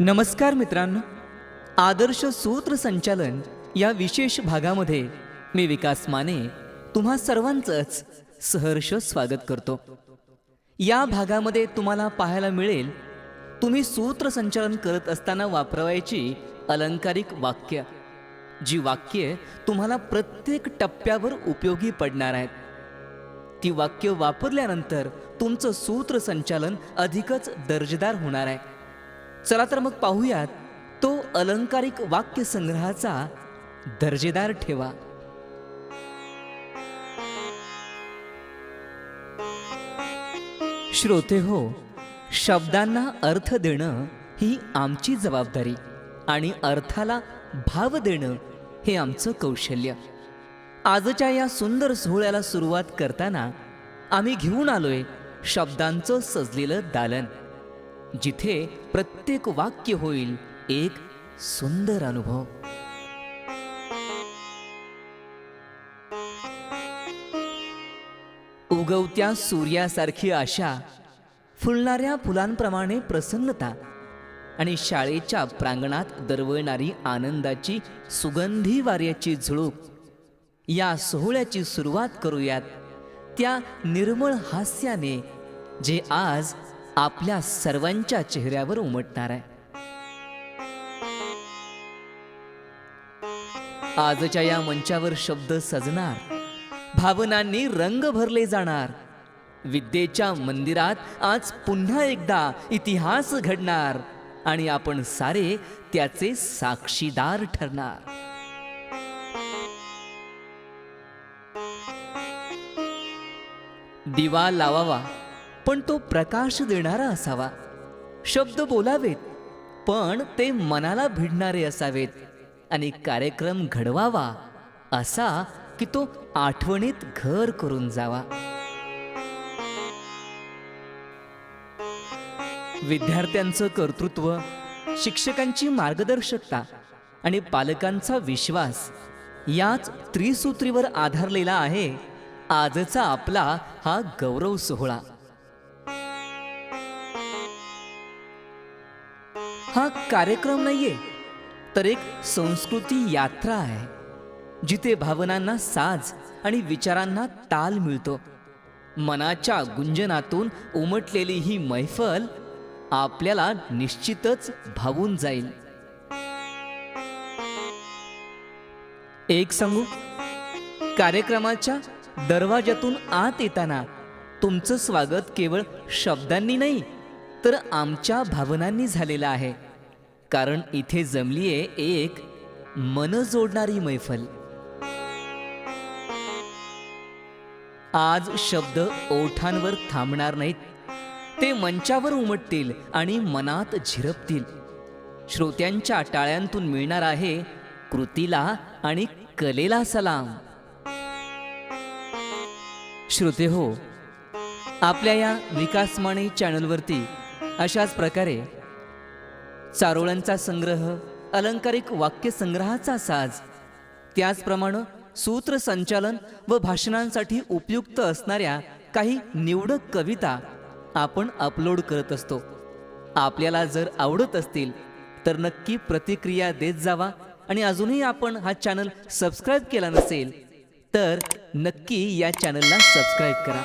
नमस्कार मित्रांनो. आदर्श सूत्रसंचालन या विशेष भागामध्ये मी विकास माने तुम्हा सर्वांचंच सहर्ष स्वागत करतो. या भागामध्ये तुम्हाला पाहायला मिळेल तुम्ही सूत्रसंचालन करत असताना वापरवायची अलंकारिक वाक्य जी वाक्ये तुम्हाला प्रत्येक टप्प्यावर उपयोगी पडणार आहेत. ती वाक्य वापरल्यानंतर तुमचं सूत्रसंचालन अधिकच दर्जेदार होणार आहे. चला तर मग पाहूयात तो अलंकारिक वाक्य संग्रहाचा दर्जेदार ठेवा. श्रोते हो शब्दांना अर्थ देणं ही आमची जबाबदारी आणि अर्थाला भाव देणं हे आमचं कौशल्य. आजच्या या सुंदर सोहळ्याला सुरुवात करताना आम्ही घेऊन आलोय शब्दांचं सजलेलं दालन. जिथे प्रत्येक वाक्य होईल एक सुंदर अनुभव. उगवत्या सूर्यासारखी आशा फुलणाऱ्या फुलांप्रमाणे प्रसन्नता आणि शाळेच्या प्रांगणात दरवळणारी आनंदाची सुगंधी वाऱ्याची झुळूक. या सोहळ्याची सुरुवात करूयात त्या निर्मळ हास्याने जे आज आपल्या सर्वांच्या चेहऱ्यावर उमटणार आहे. आजच्या या मंचावर शब्द सजणार भावनांनी रंग भरले जाणार. विद्येच्या मंदिरात आज पुन्हा एकदा इतिहास घडणार आणि आपण सारे त्याचे साक्षीदार ठरणार. दिवा लावावा. पण तो प्रकाश देणारा असावा. शब्द बोलावेत पण ते मनाला भिडणारे असावेत आणि कार्यक्रम घडवावा असा की तो आठवणीत घर करून जावा. विद्यार्थ्यांचं कर्तृत्व शिक्षकांची मार्गदर्शकता आणि पालकांचा विश्वास याच त्रिसूत्रीवर आधारलेला आहे आजचा आपला हा गौरव सोहळा. हा कार्यक्रम नाहीये तर एक संस्कृती यात्रा आहे जिथे भावनांना साज आणि विचारांना ताल मिळतो. मनाच्या गुंजनातून उमटलेली ही मैफल आपल्याला निश्चितच भावून जाईल. एक सांगू? कार्यक्रमाच्या दरवाजातून आत येताना तुमचं स्वागत केवळ शब्दांनी नाही तर आमच्या भावनांनी झालेलं आहे. कारण इथे जमलीये एक मन जोडणारी मैफल. आज शब्द ओठांवर थांबणार नाहीत. ते मंचावर उमटतील आणि मनात झिरपतील. श्रोत्यांच्या टाळ्यांतून मिळणार आहे कृतीला आणि कलेला सलाम. श्रोते हो आपल्या या विकासमाने चॅनलवरती अशाच प्रकारे चारोळ्यांचा संग्रह अलंकारिक वाक्यसंग्रहाचा साज त्याचप्रमाणे सूत्रसंचालन व भाषणांसाठी उपयुक्त असणाऱ्या काही निवडक कविता आपण अपलोड करत असतो. आपल्याला जर आवडत असतील तर नक्की प्रतिक्रिया देत जावा आणि अजूनही आपण हा चॅनल सबस्क्राईब केला नसेल तर नक्की या चॅनलला सबस्क्राईब करा.